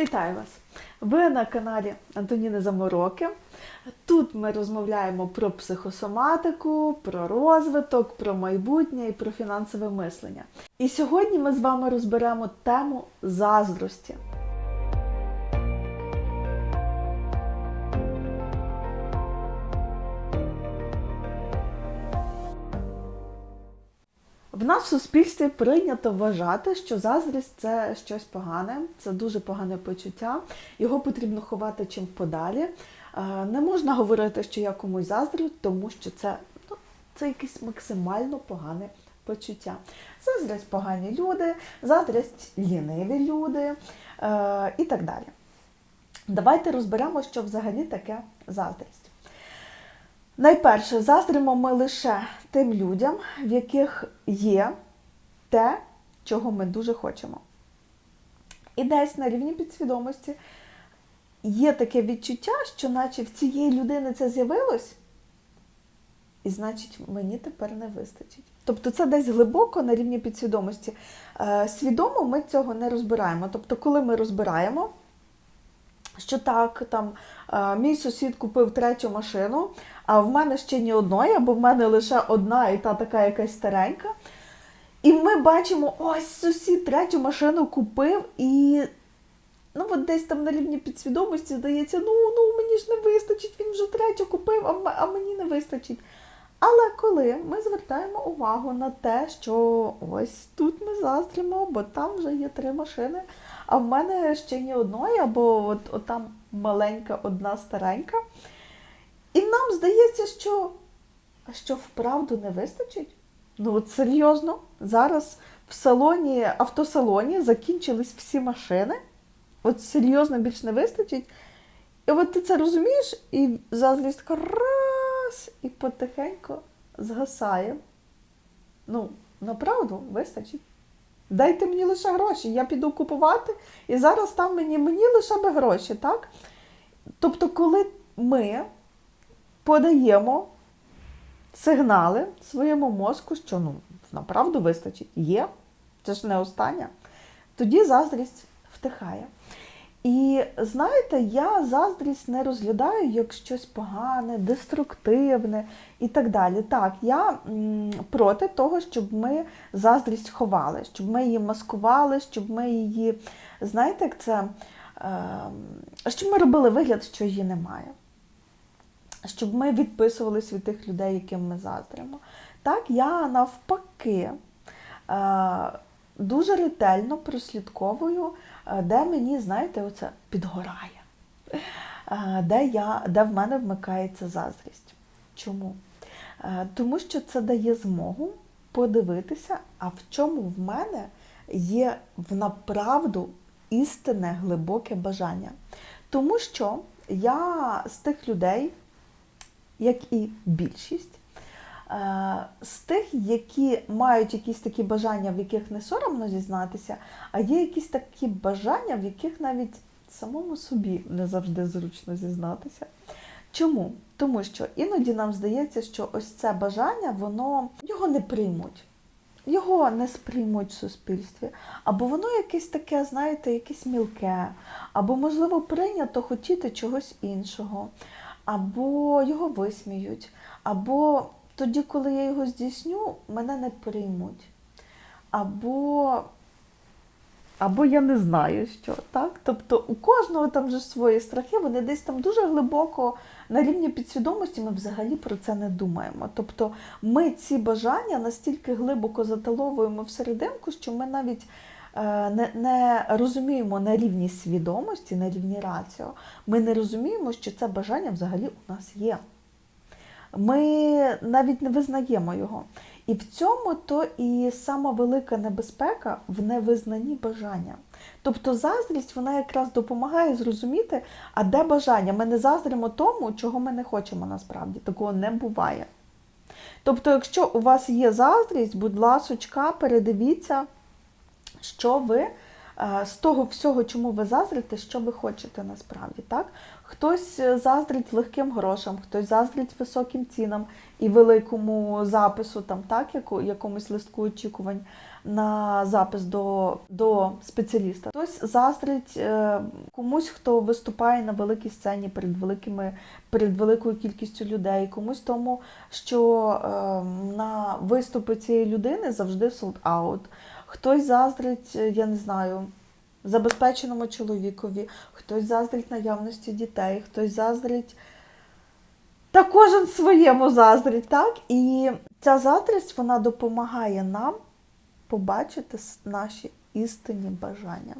Вітаю вас! Ви на каналі Антоніни Замороки. Тут ми розмовляємо про психосоматику, про розвиток, про майбутнє і про фінансове мислення. І сьогодні ми з вами розберемо тему заздрості. В нас в суспільстві прийнято вважати, що заздрість це щось погане, це дуже погане почуття. Його потрібно ховати чим подалі. Е, Не можна говорити, що я комусь заздрю, тому що це, ну, це якесь максимально погане почуття. Заздрять погані люди, заздрять ліниві люди е, і так далі. Давайте розберемо, що взагалі таке заздрість. Найперше, заздримо ми лише тим людям, в яких є те, чого ми дуже хочемо. І десь на рівні підсвідомості є таке відчуття, що наче в цієї людини це з'явилось, і значить, мені тепер не вистачить. Тобто це десь глибоко на рівні підсвідомості. Е, Свідомо ми цього не розбираємо. Тобто, коли ми розбираємо, що так, там е, мій сусід купив третю машину, а в мене ще ні одної, або в мене лише одна і та така якась старенька. І ми бачимо, ось сусід третю машину купив, і ну, от десь там на рівні підсвідомості здається, ну, ну мені ж не вистачить, він вже третю купив, а, а мені не вистачить. Але коли ми звертаємо увагу на те, що ось тут ми заздримо, бо там вже є три машини, а в мене ще ні одної, або от, от там маленька одна старенька. І нам здається, що, що вправду не вистачить? Ну от серйозно, зараз в салоні, автосалоні закінчились всі машини. От серйозно більш не вистачить. І от ти це розумієш, і заздрість така раз, і потихеньку згасає. Ну, направду вистачить. Дайте мені лише гроші, я піду купувати, і зараз там мені, мені лише би гроші, так? Тобто, коли ми подаємо сигнали своєму мозку, що ну, направду вистачить, є, це ж не остання, тоді заздрість втихає. І знаєте, я заздрість не розглядаю як щось погане, деструктивне і так далі. Так, я проти того, щоб ми заздрість ховали, щоб ми її маскували, щоб ми її, знаєте, як це, е, щоб ми робили вигляд, що її немає. Щоб ми відписувались від тих людей, яким ми заздримо. Так, я навпаки е, дуже ретельно прослідковую, е, де мені, знаєте, оце підгорає, е, де, я, де в мене вмикається заздрість. Чому? Е, Тому що це дає змогу подивитися, а в чому в мене є в направду істинне глибоке бажання. Тому що я з тих людей, як і більшість, з тих, які мають якісь такі бажання, в яких не соромно зізнатися, а є якісь такі бажання, в яких навіть самому собі не завжди зручно зізнатися. Чому? Тому що іноді нам здається, що ось це бажання, воно його не приймуть. Його не сприймуть в суспільстві, або воно якесь таке, знаєте, якесь мілке, або, можливо, прийнято хотіти чогось іншого, або його висміють, або тоді, коли я його здійсню, мене не приймуть. Або, або я не знаю, що. Так? Тобто у кожного там же свої страхи, вони десь там дуже глибоко на рівні підсвідомості ми взагалі про це не думаємо. Тобто ми ці бажання настільки глибоко заталовуємо всерединку, що ми навіть е, не, не розуміємо на рівні свідомості, на рівні раціо, ми не розуміємо, що це бажання взагалі у нас є. Ми навіть не визнаємо його. І в цьому то і сама велика небезпека в невизнанні бажання. Тобто заздрість вона якраз допомагає зрозуміти, а де бажання. Ми не заздримо тому, чого ми не хочемо насправді. Такого не буває. Тобто, якщо у вас є заздрість, будь ласочка, передивіться, що ви з того всього, чому ви заздрите, що ви хочете насправді. Так? Хтось е, заздрить легким грошам, хтось заздрить високим цінам і великому запису, там, так, яку, якомусь листку очікувань. на запис до, до спеціаліста. Хтось заздрить е, комусь, хто виступає на великій сцені перед великими, перед великою кількістю людей, комусь тому, що е, на виступи цієї людини завжди out. Хтось заздрить, е, я не знаю, забезпеченому чоловікові, хтось заздрить наявності дітей, хтось заздрить. Та кожен своєму заздрить, так? І ця заздрість вона допомагає нам побачити наші істинні бажання.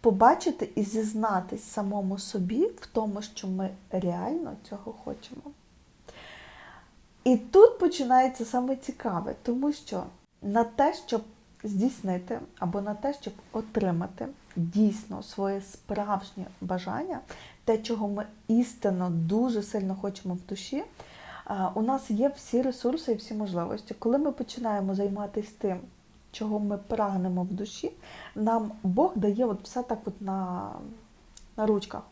Побачити і зізнатись самому собі в тому, що ми реально цього хочемо. І тут починається саме цікаве, тому що на те, щоб здійснити або на те, щоб отримати дійсно своє справжнє бажання, те, чого ми істинно дуже сильно хочемо в душі, у нас є всі ресурси і всі можливості. Коли ми починаємо займатися тим, чого ми прагнемо в душі, нам Бог дає от все так от на, на ручках.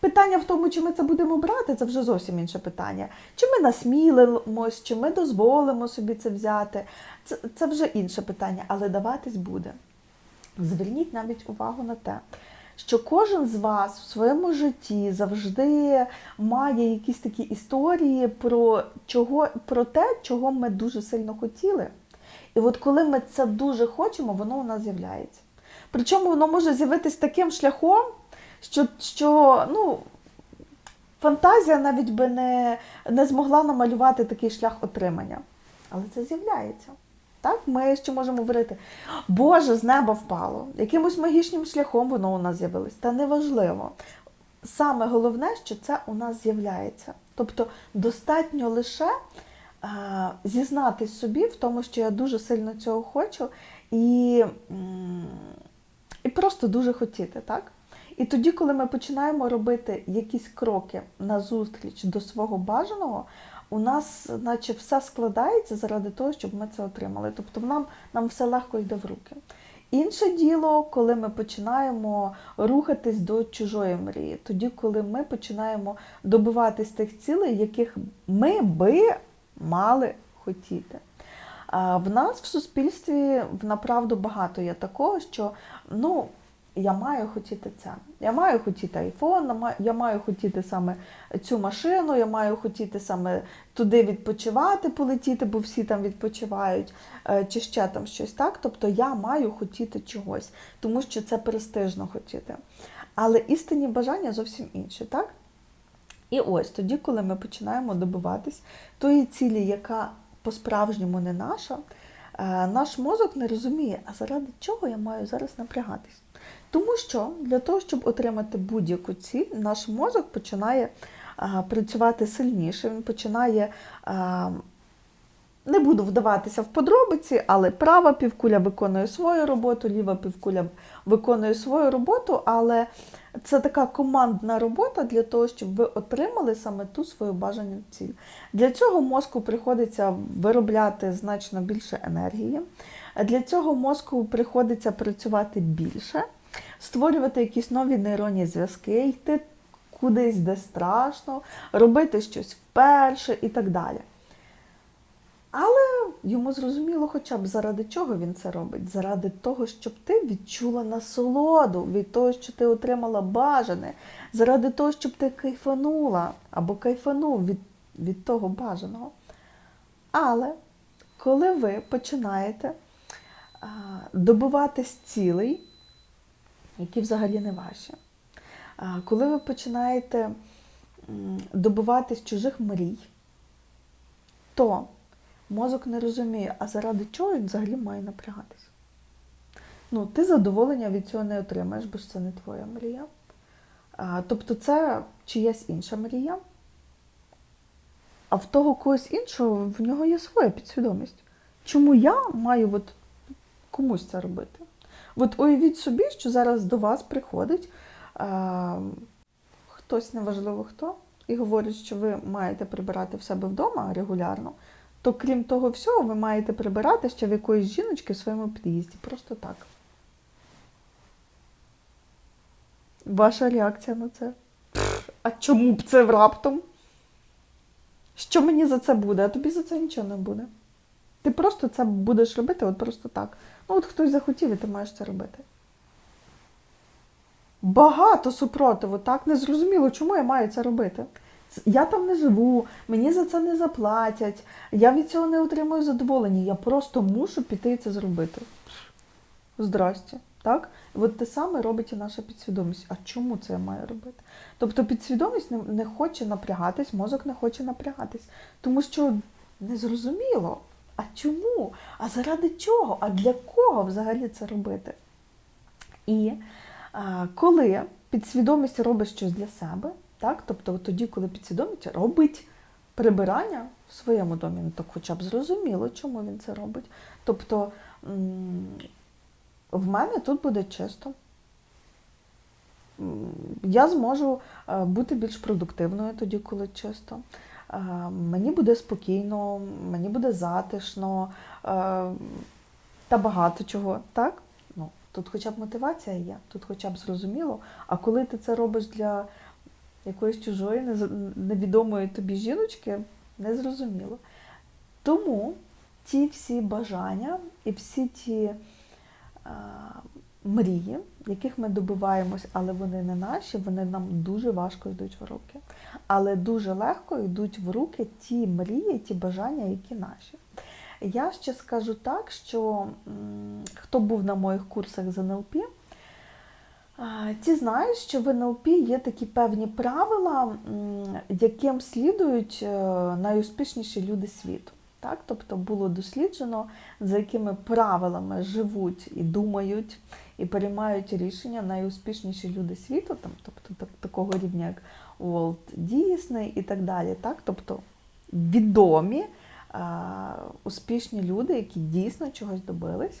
Питання в тому, чи ми це будемо брати, це вже зовсім інше питання. Чи ми насмілимось, чи ми дозволимо собі це взяти, це, це вже інше питання, але даватись буде. Зверніть навіть увагу на те, що кожен з вас в своєму житті завжди має якісь такі історії про, чого, про те, чого ми дуже сильно хотіли. І от коли ми це дуже хочемо, воно у нас з'являється. Причому воно може з'явитись таким шляхом, що, що ну, фантазія навіть би не, не змогла намалювати такий шлях отримання. Але це з'являється. Так, ми ще можемо говорити, Боже, з неба впало, якимось магічним шляхом воно у нас з'явилось. Та неважливо. Саме головне, що це у нас з'являється. Тобто достатньо лише е, зізнатись собі в тому, що я дуже сильно цього хочу, і, і просто дуже хотіти, так? І тоді, коли ми починаємо робити якісь кроки назустріч до свого бажаного, у нас, наче, все складається заради того, щоб ми це отримали. Тобто нам, нам все легко йде в руки. Інше діло, коли ми починаємо рухатись до чужої мрії, тоді, коли ми починаємо добиватись тих цілей, яких ми би мали хотіти. В нас в суспільстві направду багато є такого, що ну, я маю хотіти це. Я маю хотіти айфон, я маю хотіти саме цю машину, я маю хотіти саме туди відпочивати, полетіти, бо всі там відпочивають, е, чи ще там щось так. Тобто я маю хотіти чогось, тому що це престижно хотіти. Але істинні бажання зовсім інші, так? І ось тоді, коли ми починаємо добиватись тої цілі, яка по-справжньому не наша, наш мозок не розуміє, а заради чого я маю зараз напрягатись. Тому що для того, щоб отримати будь-яку ціль, наш мозок починає працювати сильніше, він починає, не буду вдаватися в подробиці, але права півкуля виконує свою роботу, ліва півкуля виконує свою роботу, але це така командна робота для того, щоб ви отримали саме ту свою бажану ціль. Для цього мозку приходиться виробляти значно більше енергії. Для цього мозку приходиться працювати більше створювати якісь нові нейронні зв'язки, йти кудись, де страшно, робити щось вперше і так далі. Але йому зрозуміло, хоча б заради чого він це робить? Заради того, щоб ти відчула насолоду від того, що ти отримала бажане, заради того, щоб ти кайфанула або кайфанув від, від того бажаного. Але коли ви починаєте добиватись цілей, які взагалі не ваші. Коли ви починаєте добиватись чужих мрій, то мозок не розуміє, а заради чого він взагалі має напрягатись. Ну, ти задоволення від цього не отримаєш, бо ж це не твоя мрія. А, Тобто це чиясь інша мрія. А в того когось іншого в нього є своя підсвідомість. Чому я маю от комусь це робити? От уявіть собі, що зараз до вас приходить а, хтось, неважливо хто, і говорить, що ви маєте прибирати в себе вдома регулярно, то крім того всього, ви маєте прибирати ще в якоїсь жіночки в своєму під'їзді. Просто так. Ваша реакція на це? А чому б це раптом? Що мені за це буде? А тобі за це нічого не буде. Ти просто це будеш робити, от просто так. Ну, от хтось захотів, і ти маєш це робити. Багато супротиву, так? Незрозуміло, чому я маю це робити. Я там не живу, мені за це не заплатять, я від цього не отримую задоволення. Я просто мушу піти і це зробити. Здрасте. Так? От те саме робить і наша підсвідомість. А чому це я маю робити? Тобто підсвідомість не, не хоче напрягатись, мозок не хоче напрягатись, тому що незрозуміло. А чому? А заради чого? А для кого взагалі це робити? І а, коли підсвідомість робить щось для себе, так? тобто тоді, коли підсвідомість робить прибирання в своєму домі, ну так хоча б зрозуміло, чому він це робить. Тобто в мене тут буде чисто. Я зможу е, бути більш продуктивною тоді, коли чисто. Е, Мені буде спокійно, мені буде затишно е, та багато чого, так? Ну, тут хоча б мотивація є, тут хоча б зрозуміло. А коли ти це робиш для якоїсь чужої, невідомої тобі жіночки, незрозуміло. Тому ті всі бажання і всі ті а, мрії, яких ми добиваємось, але вони не наші, вони нам дуже важко йдуть в руки. Але дуже легко йдуть в руки ті мрії, ті бажання, які наші. Я ще скажу так, що м, хто був на моїх курсах з НЛП, Ті знають, що в НЛП є такі певні правила, яким слідують е, найуспішніші люди світу. Так? Тобто було досліджено, за якими правилами живуть і думають, і приймають рішення найуспішніші люди світу, там, тобто так- такого рівня, як Уолт Дісней і так далі. Так? Тобто відомі е, успішні люди, які дійсно чогось добились.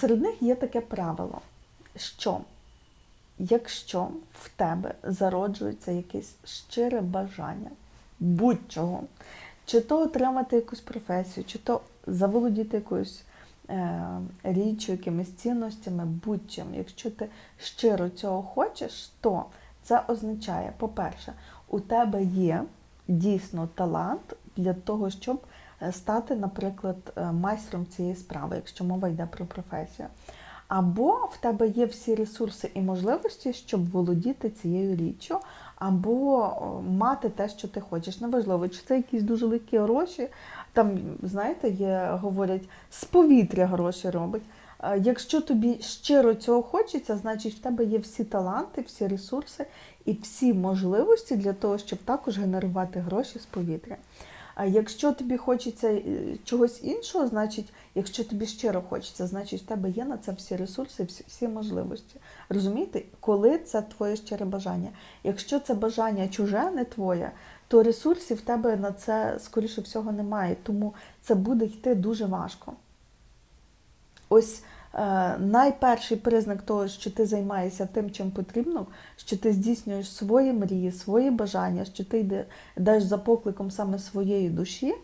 Серед них є таке правило, що якщо в тебе зароджується якесь щире бажання будь-чого, чи то отримати якусь професію, чи то заволодіти якоюсь е, річчю, якимись цінностями, будь-чим, якщо ти щиро цього хочеш, то це означає, по-перше, у тебе є дійсно талант для того, щоб стати, наприклад, е, майстром цієї справи, якщо мова йде про професію. Або в тебе є всі ресурси і можливості, щоб володіти цією річчю, або мати те, що ти хочеш. Неважливо, чи це якісь дуже великі гроші. Там, знаєте, є, говорять, з повітря гроші робить. Е, Якщо тобі щиро цього хочеться, значить в тебе є всі таланти, всі ресурси і всі можливості для того, щоб також генерувати гроші з повітря. А якщо тобі хочеться е, чогось іншого, значить, якщо тобі щиро хочеться, значить в тебе є на це всі ресурси, всі, всі можливості. Розумієте, коли це твоє щире бажання? Якщо це бажання чуже, не твоє, то ресурсів в тебе на це, скоріше всього, немає. Тому це буде йти дуже важко. Ось найперший признак того, що ти займаєшся тим, чим потрібно, що ти здійснюєш свої мрії, свої бажання, що ти йде, йдеш за покликом саме своєї душі,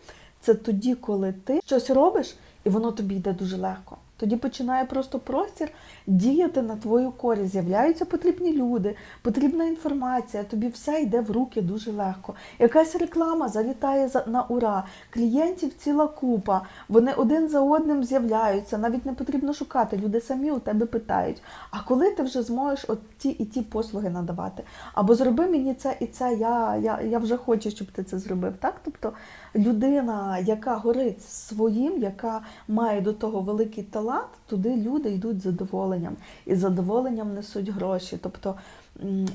це тоді, коли ти щось робиш, і воно тобі йде дуже легко. Тоді починає просто простір діяти на твою користь. З'являються потрібні люди, потрібна інформація, тобі все йде в руки дуже легко. Якась реклама залітає на ура, клієнтів ціла купа, вони один за одним з'являються, навіть не потрібно шукати. Люди самі у тебе питають: а коли ти вже зможеш от ті і ті послуги надавати? Або зроби мені це і це, я, я, я вже хочу, щоб ти це зробив. Так? Тобто людина, яка горить своїм, яка має до того великий талант, туди люди йдуть з задоволенням. І задоволенням несуть гроші. Тобто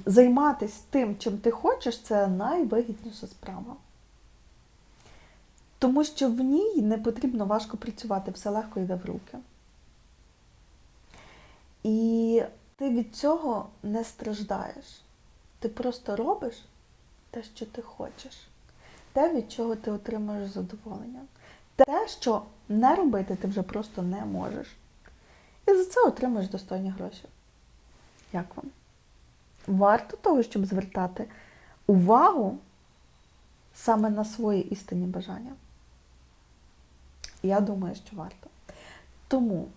займатися тим, чим ти хочеш, це найвигідніша справа. Тому що в ній не потрібно важко працювати, все легко йде в руки. І ти від цього не страждаєш. Ти просто робиш те, що ти хочеш, те, від чого ти отримуєш задоволення. Те, що не робити, ти вже просто не можеш. І за це отримуєш достойні гроші. Як вам? Варто того, щоб звертати увагу саме на свої істинні бажання? Я думаю, що варто. Тому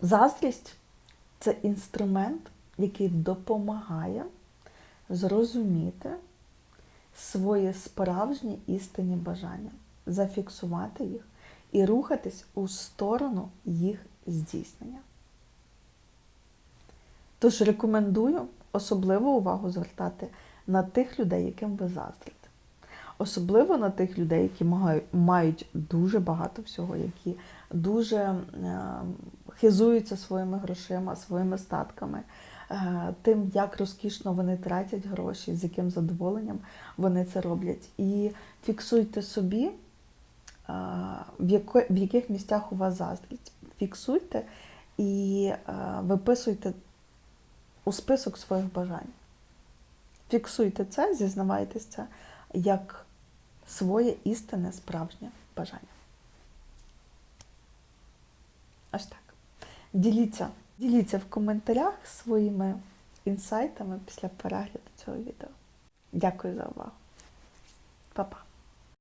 заздрість це інструмент, який допомагає зрозуміти свої справжні істинні бажання. зафіксувати їх і рухатись у сторону їх здійснення. Тож рекомендую особливу увагу звертати на тих людей, яким ви заздрите. Особливо на тих людей, які мають дуже багато всього, які дуже е, хизуються своїми грошима, своїми статками, тим, як розкішно вони тратять гроші, з яким задоволенням вони це роблять. І фіксуйте собі, е, в, яких місцях у вас заздрість. Фіксуйте і е, виписуйте у список своїх бажань. Фіксуйте це, зізнавайтесь це як своє істинне справжнє бажання. Ось так. Діліться, діліться в коментарях своїми інсайтами після перегляду цього відео. Дякую за увагу. Па-па.